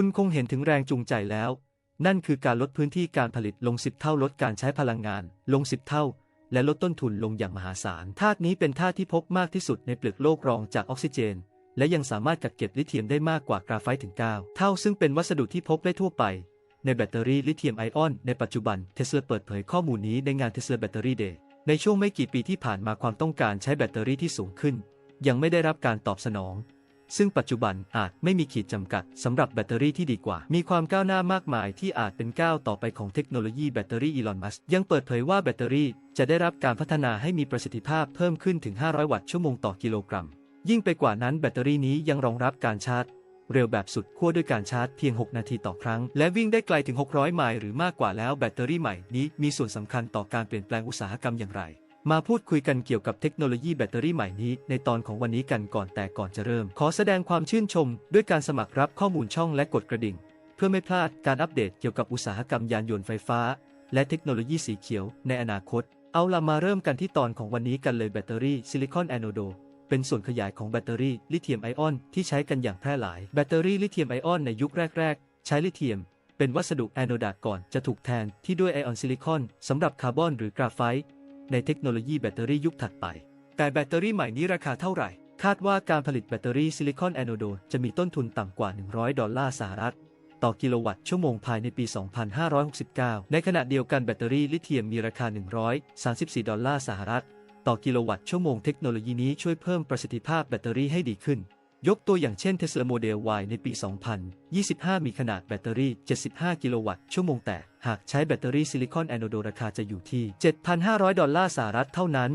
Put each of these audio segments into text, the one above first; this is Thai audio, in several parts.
คุณคงเห็นถึงแรงจูงใจแล้ว นั่นคือการลดพื้นที่การผลิตลง 10 เท่าลดการใช้พลังงาน ลง 10 เท่า และลดต้นทุนลงอย่างมหาศาลธาตุนี้เป็นธาตุที่พบมากที่สุดในเปลือกโลกรองจากออกซิเจน และยังสามารถกักเก็บลิเธียมได้มากกว่ากราไฟต์ถึง 9 เท่าซึ่งเป็นวัสดุที่พบได้ทั่วไป ในแบตเตอรี่ลิเธียมไอออนในปัจจุบันเทสลาเปิดเผยข้อมูลนี้ในงานเทสลาแบตเตอรี่เดย์ในช่วงไม่กี่ปีที่ผ่านมาความต้องการใช้แบตเตอรี่ที่สูงขึ้น ยังไม่ได้รับการตอบสนอง ซึ่งปัจจุบันอาจไม่มีขีดจำกัดสำหรับแบตเตอรี่ที่ดีกว่า มีความก้าวหน้ามากมายที่อาจเป็นก้าวต่อไปของเทคโนโลยีแบตเตอรี่อีลอนมัสยังเปิดเผยว่าแบตเตอรี่จะได้รับการพัฒนาให้มีประสิทธิภาพเพิ่มขึ้นถึง 500 วัตต์ชั่วโมงต่อกิโลกรัม ยิ่งไปกว่านั้นแบตเตอรี่นี้ยังรองรับการชาร์จ เร็วแบบสุดขั้วด้วยการชาร์จเพียง 6 นาทีต่อครั้ง และวิ่งได้ไกลถึง 600 ไมล์หรือมากกว่าแล้วแบตเตอรี่ใหม่นี้มีส่วนสำคัญต่อการเปลี่ยนแปลงอุตสาหกรรมอย่างไร มาพูดคุยกันเกี่ยวกับเทคโนโลยีแบตเตอรี่ใหม่นี้ในตอนของวันนี้กันก่อนแต่ก่อนจะเริ่ม ขอแสดงความชื่นชม ด้วยการสมัครรับข้อมูลช่องและกดกระดิ่ง เพื่อไม่พลาดการอัปเดตเกี่ยวกับอุตสาหกรรมยานยนต์ไฟฟ้า และเทคโนโลยีสีเขียวในอนาคต เอาล่ะมาเริ่มกันที่ตอนของวันนี้กันเลยแบตเตอรี่ซิลิคอนแอนโอโดเป็นส่วนขยายของแบตเตอรี่ลิเธียมไอออนที่ใช้กันอย่างแพร่หลาย แบตเตอรี่ลิเธียมไอออนในยุคแรก ๆ ใช้ลิเธียม เป็นวัสดุแอนโอดาก่อนจะถูกแทนที่ด้วยไอออนซิลิคอนสำหรับคาร์บอนหรือกราไฟต์ ในเทคโนโลยีแบตเตอรี่ยุคถัดไป แต่แบตเตอรี่ใหม่นี้ราคาเท่าไหร่ คาดว่าการผลิตแบตเตอรี่ซิลิคอนแอนโอโดจะมีต้นทุนต่ำกว่า 100 ดอลลาร์สหรัฐ ต่อกิโลวัตต์ชั่วโมงภายในปี 2569 ในขณะเดียวกันแบตเตอรี่ลิเธียมมีราคา 134 ดอลลาร์สหรัฐ ต่อกิโลวัตต์ชั่วโมงเทคโนโลยีนี้ช่วยเพิ่มประสิทธิภาพแบตเตอรี่ให้ดีขึ้น ยกตัวอย่างเช่น Tesla Model Y ในปี 2025 มีขนาดแบตเตอรี่ 75 กิโลวัตต์ชั่วโมงแต่ หากใช้แบตเตอรี่ซิลิคอนแอนโอโดราคาจะอยู่ที่ 7,500 ดอลลาร์สหรัฐเท่านั้น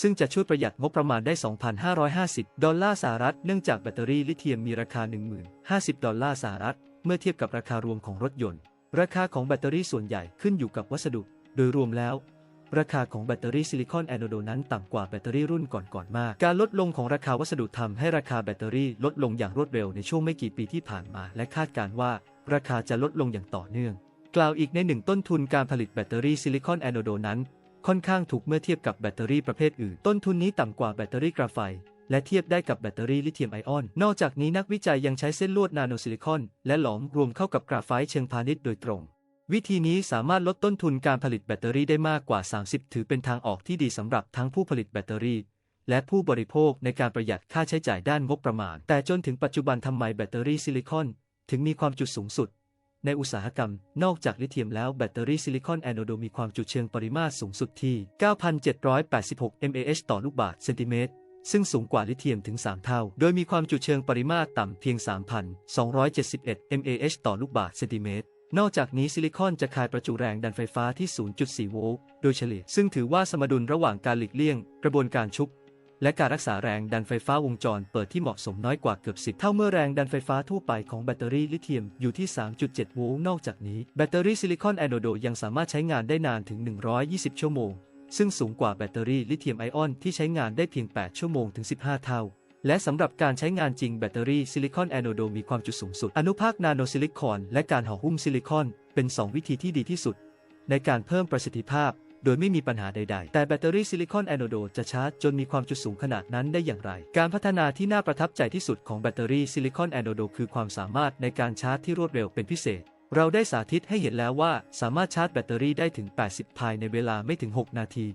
ซึ่งจะช่วยประหยัดงบประมาณได้ 2,550 ดอลลาร์สหรัฐ เนื่องจากแบตเตอรี่ลิเธียมมีราคา 10,050 ดอลลาร์สหรัฐ เมื่อเทียบกับราคารวมของรถยนต์ ราคาของแบตเตอรี่ส่วนใหญ่ขึ้นอยู่กับวัสดุ โดยรวมแล้ว ราคาของแบตเตอรี่ซิลิคอนแอนโอโดนั้นต่ำกว่าแบตเตอรี่รุ่นก่อนๆมาก การลดลงของราคาวัสดุทำให้ราคาแบตเตอรี่ลดลงอย่างรวดเร็วในช่วงไม่กี่ปีที่ผ่านมา และคาดการว่า ราคาจะลดลงอย่างต่อเนื่อง กล่าวอีกในหนึ่งต้นทุนการผลิตแบตเตอรี่ซิลิคอนแอนโอโดนั้น ค่อนข้างถูกเมื่อเทียบกับแบตเตอรี่ประเภทอื่น ต้นทุนนี้ต่ำกว่าแบตเตอรี่กราไฟต์และเทียบได้กับแบตเตอรี่ลิเธียมไอออน นอกจากนี้นักวิจัยยังใช้เส้นลวดนาโนซิลิคอน และหลอมรวมเข้ากับกราไฟต์เชิงพาณิชย์โดยตรง วิธีนี้สามารถลดต้นทุนการผลิตแบตเตอรี่ได้มากกว่า 30 ถือเป็นทางออกที่ดีสำหรับทั้งผู้ผลิตแบตเตอรี่ และผู้บริโภคในการประหยัดค่าใช้จ่ายด้านงบประมาณ แต่จนถึงปัจจุบันทำไมแบตเตอรี่ซิลิคอน ถึงมีความจุสูงสุด ในอุตสาหกรรม นอกจากลิเธียมแล้วแบตเตอรี่ซิลิคอนแอนโอโดมีความจุเชิงปริมาตรสูงสุดที่ 9,786 mAh ต่อลูกบาศก์เซนติเมตรซึ่งสูงกว่าลิเธียมถึง 3 เท่า โดยมีความจุเชิงปริมาตรต่ำเพียง 3,271 mAh ต่อลูกบาศก์เซนติเมตร นอกจากนี้ซิลิคอนจะคายประจุแรงดันไฟฟ้าที่ 0.4 โวลต์โดยเฉลี่ย ซึ่งถือว่าสมดุลระหว่างการหลีกเลี่ยง กระบวนการชุบ และการรักษาแรงดันไฟฟ้าวงจรเปิดที่เหมาะสมน้อยกว่าเกือบ 10 เท่าเมื่อแรงดันไฟฟ้าทั่วไปของแบตเตอรี่ลิเธียมอยู่ที่ 3.7 โวลต์นอกจากนี้แบตเตอรี่ซิลิคอนแอนโอโดยังสามารถใช้งานได้นานถึง 120 ชั่วโมง ซึ่งสูงกว่าแบตเตอรี่ลิเธียมไอออนที่ใช้งานได้เพียง 8 ชั่วโมงถึง 15 เท่า และสำหรับการใช้งานจริงแบตเตอรี่ซิลิคอนแอนโอโดมีความจุสูงสุด อนุภาคนาโนซิลิคอนและการห่อหุ้มซิลิคอน เป็น 2 วิธีที่ดีที่สุด ในการเพิ่มประสิทธิภาพ โดยไม่มีปัญหาใด ๆ แต่แบตเตอรี่ซิลิคอนแอนโอโดจะชาร์จจนมีความจุสูงขนาดนั้นได้อย่างไร การพัฒนาที่น่าประทับใจที่สุดของแบตเตอรี่ซิลิคอนแอนโอโดคือความสามารถในการชาร์จที่รวดเร็วเป็นพิเศษเราได้สาธิตให้เห็นแล้วว่าสามารถชาร์จแบตเตอรี่ได้ถึง 80 ภายในเวลาไม่ถึง 6 นาที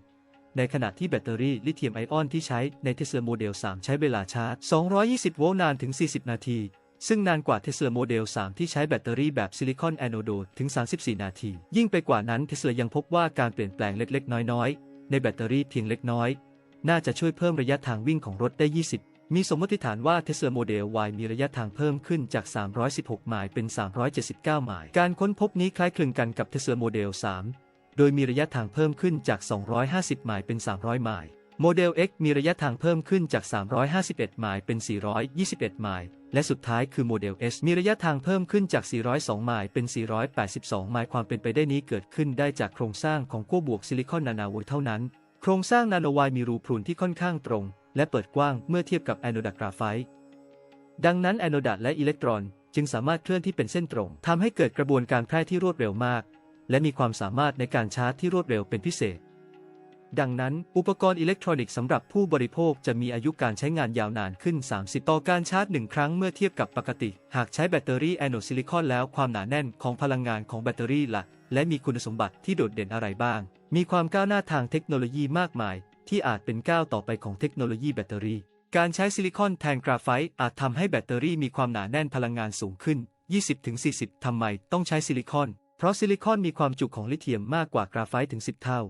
ในขณะที่แบตเตอรี่ลิเธียมไอออนที่ใช้ใน Tesla Model 3ใช้เวลาชาร์จ 220 โวลต์นานถึง 40 นาที ซึ่งนานกว่า Tesla Model 3ที่ใช้แบตเตอรี่แบบซิลิคอนแอนโอโดถึง 34 นาที ยิ่งไปกว่านั้น Tesla ยังพบว่าการเปลี่ยนแปลงเล็ก ๆ น้อย ๆ ในแบตเตอรี่เพียงเล็กน้อย น่าจะช่วยเพิ่มระยะทางวิ่งของรถได้ 20มีสมมติฐานว่า Tesla Model Y มีระยะทางเพิ่มขึ้นจาก 316 ไมล์เป็น 379 ไมล์ การค้นพบนี้คล้ายคลึงกันกับ Tesla Model 3 โดยมีระยะทางเพิ่มขึ้นจาก 250 ไมล์เป็น 300 ไมล์ โมเดล X มีระยะทางเพิ่มขึ้นจาก 351 ไมล์เป็น 421 ไมล์ และสุดท้ายคือโมเดล S มีระยะทางเพิ่มขึ้นจาก 402 ไมล์เป็น 482 ไมล์ ความเป็นไปได้นี้เกิดขึ้นได้จากโครงสร้างของขั้วบวกซิลิคอนนานาวลต์เท่านั้น โครงสร้างนาโนไวมีรูพรุนที่ค่อนข้างตรง และเปิดกว้างเมื่อเทียบกับแอนโอดักกราไฟต์ ดังนั้นแอนโอดักและอิเล็กตรอน จึงสามารถเคลื่อนที่เป็นเส้นตรงทำให้เกิดกระบวนการแพร่ที่รวดเร็วมาก และมีความสามารถในการชาร์จที่รวดเร็วเป็นพิเศษ ดังนั้น อุปกรณ์อิเล็กทรอนิกส์สำหรับผู้บริโภคจะมีอายุการใช้งานยาวนานขึ้น 30 ต่อการชาร์จ 1 ครั้งเมื่อเทียบกับปกติ หากใช้แบตเตอรี่แอนโดซิลิคอนแล้วความหนาแน่นของพลังงานของแบตเตอรี่ล่ะ และมีคุณสมบัติที่โดดเด่นอะไรบ้าง มีความก้าวหน้าทางเทคโนโลยีมากมาย ที่อาจเป็นก้าวต่อไปของเทคโนโลยีแบตเตอรี่ การใช้ซิลิคอนแทนกราไฟต์อาจทำให้แบตเตอรี่มีความหนาแน่นพลังงานสูงขึ้น 20-40ทำไมต้องใช้ซิลิคอน เพราะซิลิคอนมีความจุของลิเธียมมากกว่ากราไฟต์ถึง 10 เท่า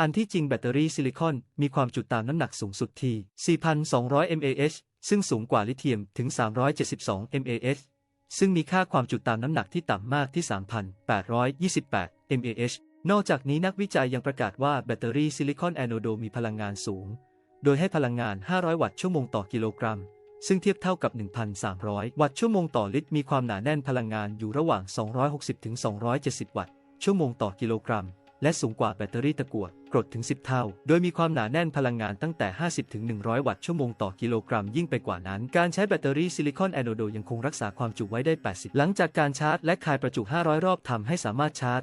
อันที่จริงแบตเตอรี่ซิลิคอนมีความจุตามน้ำหนักสูงสุดที่ 4,200 mAh ซึ่งสูงกว่าลิเธียมถึง 372 mAh ซึ่งมีค่าความจุตามน้ำหนักที่ต่ำมากที่ 3,828 mAh นอกจากนี้นักวิจัยยังประกาศว่าแบตเตอรี่ซิลิคอนแอนโอโดมีพลังงานสูง โดยให้พลังงาน 500 วัตต์ชั่วโมงต่อกิโลกรัม ซึ่งเทียบเท่ากับ 1,300 วัตต์ชั่วโมงต่อลิตร มีความหนาแน่นพลังงานอยู่ระหว่าง 260ถึง270 วัตต์ ชั่วโมงต่อกิโลกรัม และสูงกว่าแบตเตอรี่ตะกั่วกรดถึง 10 เท่า โดยมีความหนาแน่นพลังงานตั้งแต่ 50ถึง100 วัตต์ชั่วโมงต่อกิโลกรัมยิ่งไปกว่านั้น การใช้แบตเตอรี่ซิลิคอนแอนโอโดยังคงรักษาความจุไว้ได้ 80 หลังจากการชาร์จและคายประจุ 500 รอบทำให้สามารถชาร์จ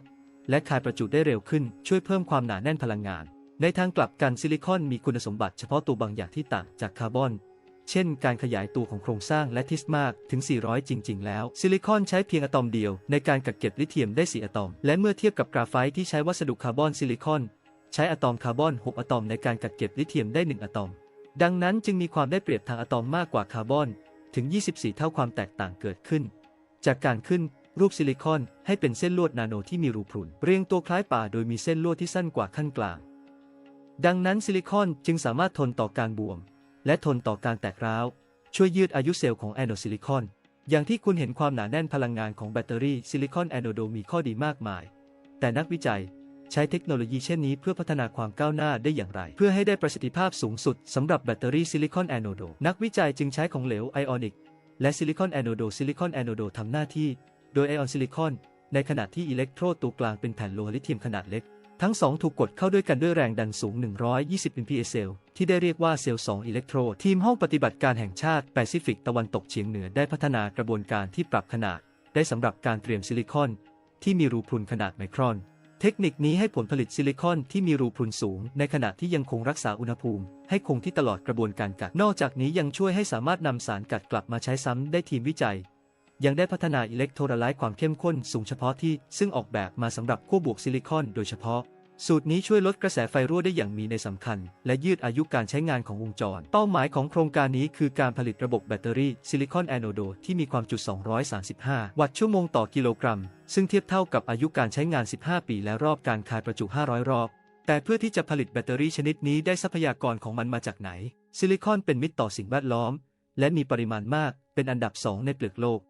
และคายประจุได้เร็วขึ้น ช่วยเพิ่มความหนาแน่นพลังงาน ในทางกลับกันซิลิคอนมีคุณสมบัติเฉพาะตัวบางอย่างที่ต่างจากคาร์บอน เช่นการขยายตัวของโครงสร้างและทิสมากถึง 400 จริง ๆ แล้ว ซิลิคอนใช้เพียงอะตอมเดียวในการกักเก็บลิเธียมได้ 4 อะตอม และเมื่อเทียบกับกราไฟต์ที่ใช้วัสดุคาร์บอนซิลิคอน ใช้อะตอมคาร์บอน 6 อะตอมในการกักเก็บลิเธียมได้ 1 อะตอม ดังนั้นจึงมีความได้เปรียบทางอะตอมมากกว่าคาร์บอนถึง 24 เท่าความแตกต่างเกิดขึ้น จากการขึ้นรูปซิลิคอนให้เป็นเส้นลวดนาโนที่มีรูพรุน เรียงตัวคล้ายป่าโดยมีเส้นลวดที่สั้นกว่าขั้นกลาง ดังนั้นซิลิคอนจึงสามารถทนต่อการบวม และทนต่อการแตกร้าว ช่วยยืดอายุเซลล์ของแอนโดซิลิคอน อย่างที่คุณเห็นความหนาแน่นพลังงานของแบตเตอรี่ซิลิคอนแอนโอโดมีข้อดีมากมาย แต่นักวิจัยใช้เทคโนโลยีเช่นนี้เพื่อพัฒนาความก้าวหน้าได้อย่างไร เพื่อให้ได้ประสิทธิภาพสูงสุดสำหรับแบตเตอรี่ซิลิคอนแอนโอโดนักวิจัยจึงใช้ของเหลวไอออนิกและซิลิคอนแอนโอโดซิลิคอนแอนโอโดทำหน้าที่ โดยไอออนซิลิคอนในขณะที่อิเล็กโทรดตัวกลางเป็นแผ่นโลหะลิเธียมขนาดเล็ก ทั้งสองถูกกดเข้าด้วยกันด้วยแรงดันสูง 120 MPa เซลที่ได้เรียกว่าเซลล์2อิเล็กโทรดทีมห้องปฏิบัติการแห่งชาติแปซิฟิกตะวันตกเฉียงเหนือได้พัฒนากระบวนการที่ปรับขนาด ได้สำหรับการเตรียมซิลิคอน ที่มีรูพรุนขนาดไมครอน เทคนิคนี้ให้ผลผลิตซิลิคอนที่มีรูพรุนสูง ในขณะที่ยังคงรักษาอุณหภูมิ ให้คงที่ตลอดกระบวนการกัด นอกจากนี้ยังช่วยให้สามารถนำสารกัดกลับมาใช้ซ้ำได้ทีมวิจัย ยังได้พัฒนาอิเล็กโทรไลต์ความเข้มข้นสูงเฉพาะที่ซึ่งออกแบบมาสำหรับขั้วบวกซิลิคอน โดยเฉพาะ สูตรนี้ช่วยลดกระแสไฟรั่วได้อย่างมีในสำคัญ และยืดอายุการใช้งานของวงจร เป้าหมายของโครงการนี้คือการผลิตระบบแบตเตอรี่ซิลิคอนแอนโอโดที่มีความจุ 235 วัตต์ชั่วโมงต่อกิโลกรัม ซึ่งเทียบเท่ากับอายุการใช้งาน 15 ปี และรอบการคายประจุ 500 รอบแต่เพื่อที่จะผลิตแบตเตอรี่ชนิดนี้ได้ทรัพยากรของมันมาจากไหน ซิลิคอนเป็นมิตรต่อสิ่งแวดล้อม และมีปริมาณมากเป็นอันดับสองในเปลือกโลก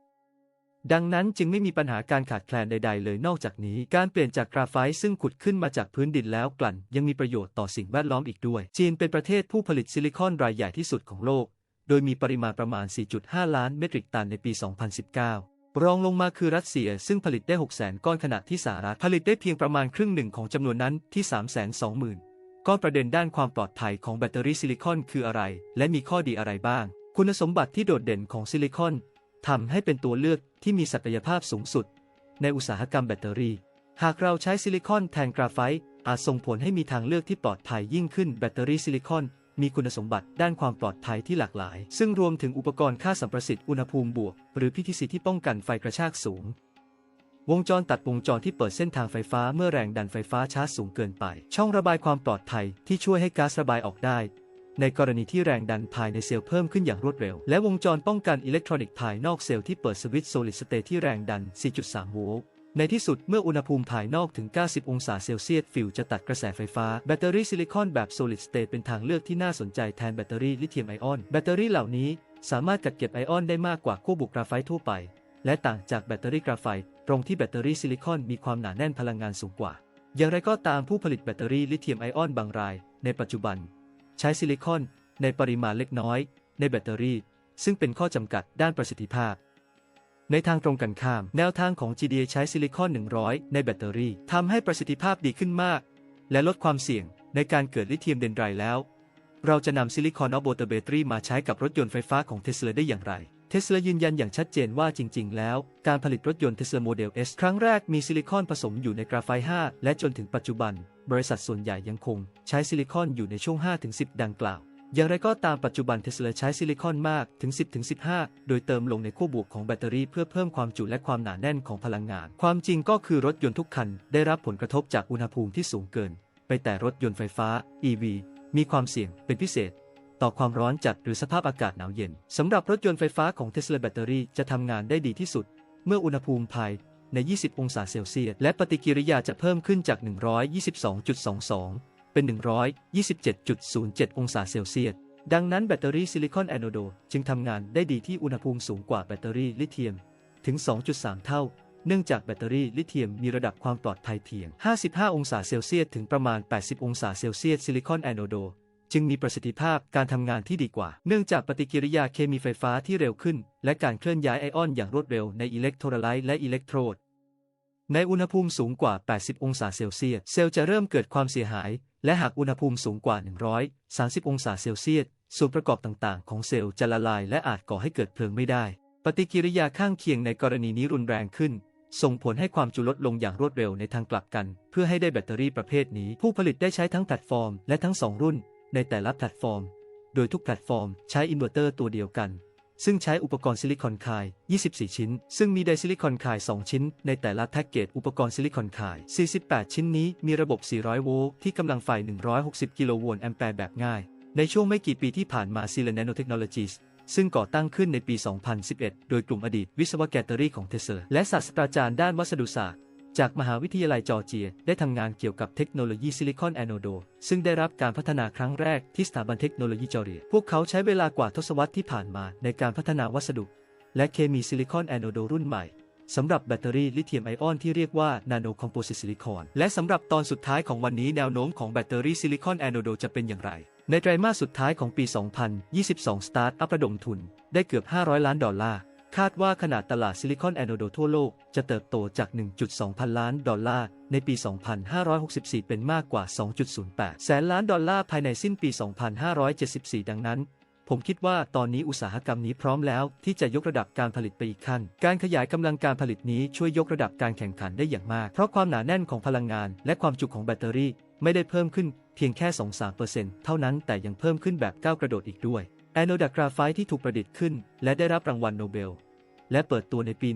ดังนั้นจึงไม่มีปัญหาการขาดแคลนใด ๆ เลยนอกจากนี้ การเปลี่ยนจากกราไฟต์ซึ่งขุดขึ้นมาจากพื้นดินแล้วกลั่น ยังมีประโยชน์ต่อสิ่งแวดล้อมอีกด้วย จีนเป็นประเทศผู้ผลิตซิลิคอนรายใหญ่ที่สุดของโลก โดยมีปริมาณประมาณ 4.5 ล้านเมตริกตันในปี 2019 รองลงมาคือรัสเซียซึ่งผลิตได้ 600,000 ก้อนขณะที่สหรัฐผลิตได้เพียงประมาณครึ่งหนึ่งของจำนวนนั้นที่ 320,000 ก้อนประเด็นด้านความปลอดภัยของแบตเตอรี่ซิลิคอนคืออะไร และมีข้อดีอะไรบ้าง คุณสมบัติที่โดดเด่นของซิลิคอน ทำให้เป็นตัวเลือกที่มีศักยภาพสูงสุด ในอุตสาหกรรมแบตเตอรี่ หากเราใช้ซิลิคอนแทนกราไฟต์อาจส่งผลให้มีทางเลือกที่ปลอดภัยยิ่งขึ้นแบตเตอรี่ซิลิคอนมีคุณสมบัติด้านความปลอดภัยที่หลากหลาย ซึ่งรวมถึงอุปกรณ์ค่าสัมประสิทธิ์อุณหภูมิบวก หรือ PTC ที่ป้องกันไฟกระชากสูง วงจรตัดวงจรที่เปิดเส้นทางไฟฟ้าเมื่อแรงดันไฟฟ้าชาร์จสูงเกินไป ช่องระบายความปลอดภัยที่ช่วยให้ก๊าซระบายออกได้ ในกรณีที่แรงดันภายในเซลล์เพิ่มขึ้นอย่างรวดเร็ว และวงจรป้องกันอิเล็กทรอนิกส์ภายนอกเซลล์ที่เปิดสวิตช์ solid state ที่แรงดัน 4.3 โวลต์ในที่สุดเมื่ออุณหภูมิภายนอกถึง 90 องศาเซลเซียสฟิวจะตัดกระแสไฟฟ้า แบตเตอรี่ซิลิคอนแบบ solid state เป็นทางเลือกที่น่าสนใจแทนแบตเตอรี่ลิเธียมไอออน แบตเตอรี่เหล่านี้สามารถกักเก็บไอออนได้มากกว่าขั้วบวกกราไฟต์ทั่วไป และต่างจากแบตเตอรี่กราไฟต์ตรงที่แบตเตอรี่ซิลิคอนมีความหนาแน่นพลังงานสูงกว่า อย่างไรก็ตามผู้ผลิตแบตเตอรี่ลิเธียมไอออนบางราย ในปัจจุบัน ใช้ซิลิคอนในปริมาณเล็กน้อย ในแบตเตอรี่ ซึ่งเป็นข้อจำกัดด้านประสิทธิภาพ ในทางตรงกันข้าม แนวทางของ GDA ใช้ซิลิคอน 100 ในแบตเตอรี่ทำให้ประสิทธิภาพดีขึ้นมาก และลดความเสี่ยงในการเกิดลิเธียมเดนไรด์แล้ว เราจะนำซิลิคอนออโบเตอร์แบตเตอรี่มาใช้กับรถยนต์ไฟฟ้าของเทสลาได้อย่างไร เทสลายืนยันอย่างชัดเจนว่าจริง ๆ แล้ว การผลิตรถยนต์เทสลาโมเดล S ครั้งแรกมีซิลิคอนผสมอยู่ในกราไฟต์5และจนถึงปัจจุบัน บริษัทส่วนใหญ่ยังคง ใช้ซิลิคอนอยู่ในช่วง 5-10 ดังกล่าว อย่างไรก็ตามปัจจุบันเทสลาใช้ซิลิคอนมากถึง 10-15 โดยเติมลงในขั้วบวกของแบตเตอรี่เพื่อเพิ่มความจุและความหนาแน่นของพลังงาน ความจริงก็คือรถยนต์ทุกคัน ได้รับผลกระทบจากอุณหภูมิที่สูงเกิน ไปแต่รถยนต์ไฟฟ้า EV มีความเสี่ยงเป็นพิเศษ ต่อความร้อนจัดหรือสภาพอากาศหนาวเย็นสำหรับรถยนต์ไฟฟ้าของ Tesla แบตเตอรี่จะทำงานได้ดีที่สุด เมื่ออุณหภูมิภายใน 20 องศาเซลเซียส และปฏิกิริยาจะเพิ่มขึ้นจาก 122.22 เป็น 127.07 องศาเซลเซียส ดังนั้นแบตเตอรี่ซิลิคอนแอนโอโดจึงทำงานได้ดีที่อุณหภูมิสูงกว่าแบตเตอรี่ลิเธียม ถึง 2.3 เท่า เนื่องจากแบตเตอรี่ลิเธียมมีระดับความปลอดภัยเพียง 55 องศาเซลเซียส ถึงประมาณ 80 องศาเซลเซียสซิลิคอนแอนโอโด จึงมีประสิทธิภาพการทำงานที่ดีกว่า เนื่องจากปฏิกิริยาเคมีไฟฟ้าที่เร็วขึ้น และการเคลื่อนย้ายไอออนอย่างรวดเร็วในอิเล็กโทรไลต์และอิเล็กโทรด ในอุณหภูมิสูงกว่า 80 องศาเซลเซียส เซลล์จะเริ่มเกิดความเสียหาย และหากอุณหภูมิสูงกว่า 130 องศาเซลเซียส ส่วนประกอบต่างๆ ของเซลล์จะละลายและอาจก่อให้เกิดเพลิงไม่ได้ ปฏิกิริยาข้างเคียงในกรณีนี้รุนแรงขึ้นส่งผลให้ความจุลดลงอย่างรวดเร็วในทางกลับกัน เพื่อให้ได้แบตเตอรี่ประเภทนี้ ผู้ผลิตได้ใช้ทั้งแพลตฟอร์ม และทั้ง 2 รุ่น ในแต่ละแพลตฟอร์ม โดยทุกแพลตฟอร์มใช้อินเวอร์เตอร์ตัวเดียวกัน ซึ่งใช้อุปกรณ์ซิลิคอนคาย 24 ชิ้น ซึ่งมีไดซิลิคอนคาย 2 ชิ้น ในแต่ละแพ็กเกจอุปกรณ์ซิลิคอนคาย 48 ชิ้นนี้มีระบบ 400 โวลต์ที่กำลังไฟ 160 กิโลโวลต์แอมแปร์แบบง่าย ในช่วงไม่กี่ปีที่ผ่านมา s i l a Nanotechnologies ซึ่งก่อตั้งขึ้นในปี 2011 โดยกลุ่มอดีตวิศวกรแบตเตอรี่ของเทสลาและศาสตราจารย์ด้านวัสดุศาสตร์ จากมหาวิทยาลัยจอร์เจีย ได้ทำงานเกี่ยวกับเทคโนโลยีซิลิคอนแอนโอโด ซึ่งได้รับการพัฒนาครั้งแรกที่สถาบันเทคโนโลยีจอร์เจีย พวกเขาใช้เวลากว่าทศวรรษที่ผ่านมาในการพัฒนาวัสดุ และเคมีซิลิคอนแอนโอโดรุ่นใหม่สำหรับแบตเตอรี่ลิเธียมไอออนที่เรียกว่า Nano Composite Silicon และสำหรับตอนสุดท้ายของวันนี้แนวโน้มของแบตเตอรี่ซิลิคอนแอนโอโดจะเป็นอย่างไร ในไตรมาสสุดท้ายของปี 2022สตาร์ทอัพระดมทุน ได้เกือบ 500 ล้านดอลลาร์ คาดว่าขนาดตลาดซิลิคอนแอนโอโดทั่วโลกจะเติบโตจาก 1.2 พันล้านดอลลาร์ ในปี 2564 เป็นมากกว่า 2.08 แสนล้านดอลลาร์ภายในสิ้นปี 2574 ดังนั้น ผมคิดว่าตอนนี้อุตสาหกรรมนี้พร้อมแล้วที่จะยกระดับการผลิตไปอีกขั้น การขยายกำลังการผลิตนี้ช่วยยกระดับการแข่งขันได้อย่างมาก เพราะความหนาแน่นของพลังงาน และความจุของแบตเตอรี่ ไม่ได้เพิ่มขึ้นเพียงแค่ 2-3%เท่านั้นแต่ยังเพิ่มขึ้นแบบก้าวกระโดดอีกด้วย แอนโนดากราไฟต์ที่ถูกประดิษฐ์ขึ้น และได้รับรางวัลโนเบล และเปิดตัวในปี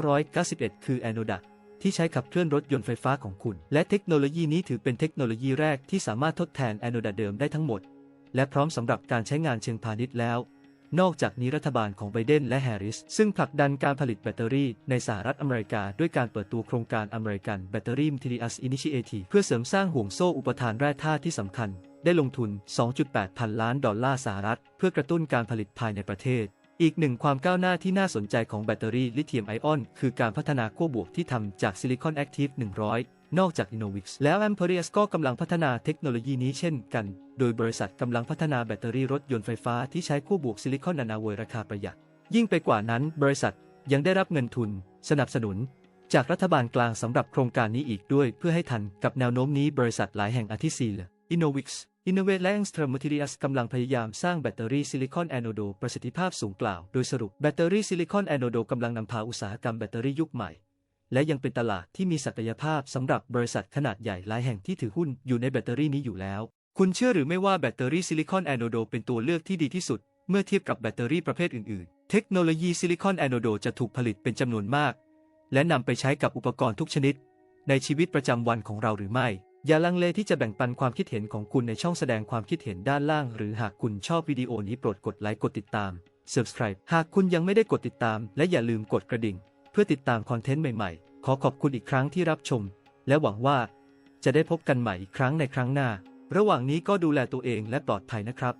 1991 คือแอนโนดาที่ใช้ขับเคลื่อนรถยนต์ไฟฟ้าของคุณ และเทคโนโลยีนี้ถือเป็นเทคโนโลยีแรกที่สามารถทดแทนแอนโนดาเดิมได้ทั้งหมด และพร้อมสำหรับการใช้งานเชิงพาณิชย์แล้ว นอกจากนี้รัฐบาลของไบเดนและแฮร์ริส ซึ่งผลักดันการผลิตแบตเตอรี่ในสหรัฐอเมริกา ด้วยการเปิดตัวโครงการ American Battery Materials Initiative เพื่อเสริมสร้างห่วงโซ่อุปทานแร่ธาตุที่สำคัญ ได้ลงทุน 2.8 พันล้านดอลลาร์สหรัฐ เพื่อกระตุ้นการผลิตภายในประเทศ อีกหนึ่งความก้าวหน้าที่น่าสนใจของแบตเตอรี่ลิเธียมไอออน คือการพัฒนาขั้วบวกที่ทำจากซิลิคอนแอคทีฟ100นอกจาก Innovix แล้ว Ampereus ก็กำลังพัฒนาเทคโนโลยีนี้เช่นกัน โดยบริษัทกำลังพัฒนาแบตเตอรี่รถยนต์ไฟฟ้าที่ใช้ขั้วบวกซิลิคอนนานาวยราคาประหยัด ยิ่งไปกว่านั้น บริษัทยังได้รับเงินทุน สนับสนุน จากรัฐบาลกลางสำหรับโครงการนี้อีกด้วย เพื่อให้ทันกับแนวโน้มนี้บริษัทหลายแห่งอาทิซีล Innovix Innovate และ Angstrom Materials กำลังพยายามสร้างแบตเตอรี่ซิลิคอนแอนโอโดประสิทธิภาพสูงกล่าว โดยสรุปแบตเตอรี่ซิลิคอนแอนโอโดกำลังนำพาอุตสาหกรรมแบตเตอรี่ยุคใหม่ และยังเป็นตลาดที่มีศักยภาพสำหรับบริษัทขนาดใหญ่หลายแห่งที่ถือหุ้นอยู่ในแบตเตอรี่นี้อยู่แล้ว คุณเชื่อหรือไม่ว่าแบตเตอรี่ซิลิคอนแอนโอโดเป็นตัวเลือกที่ดีที่สุด เมื่อเทียบกับแบตเตอรี่ประเภทอื่นๆ เทคโนโลยีซิลิคอนแอนโอโดจะถูกผลิตเป็นจำนวนมาก และนำไปใช้กับอุปกรณ์ทุกชนิด ในชีวิตประจำวันของเราหรือไม่ อย่าลังเลที่จะแบ่งปันความคิดเห็นของคุณในช่องแสดงความคิดเห็นด้านล่าง หรือหากคุณชอบวิดีโอนี้โปรดกดไลค์กดติดตาม Subscribe หากคุณยังไม่ได้กดติดตาม และอย่าลืมกดกระดิ่ง เพื่อติดตามคอนเทนต์ใหม่ๆ ขอขอบคุณอีกครั้งที่รับชม และหวังว่า จะได้พบกันใหม่อีกครั้งในครั้งหน้า ระหว่างนี้ก็ดูแลตัวเองและปลอดภัยนะครับ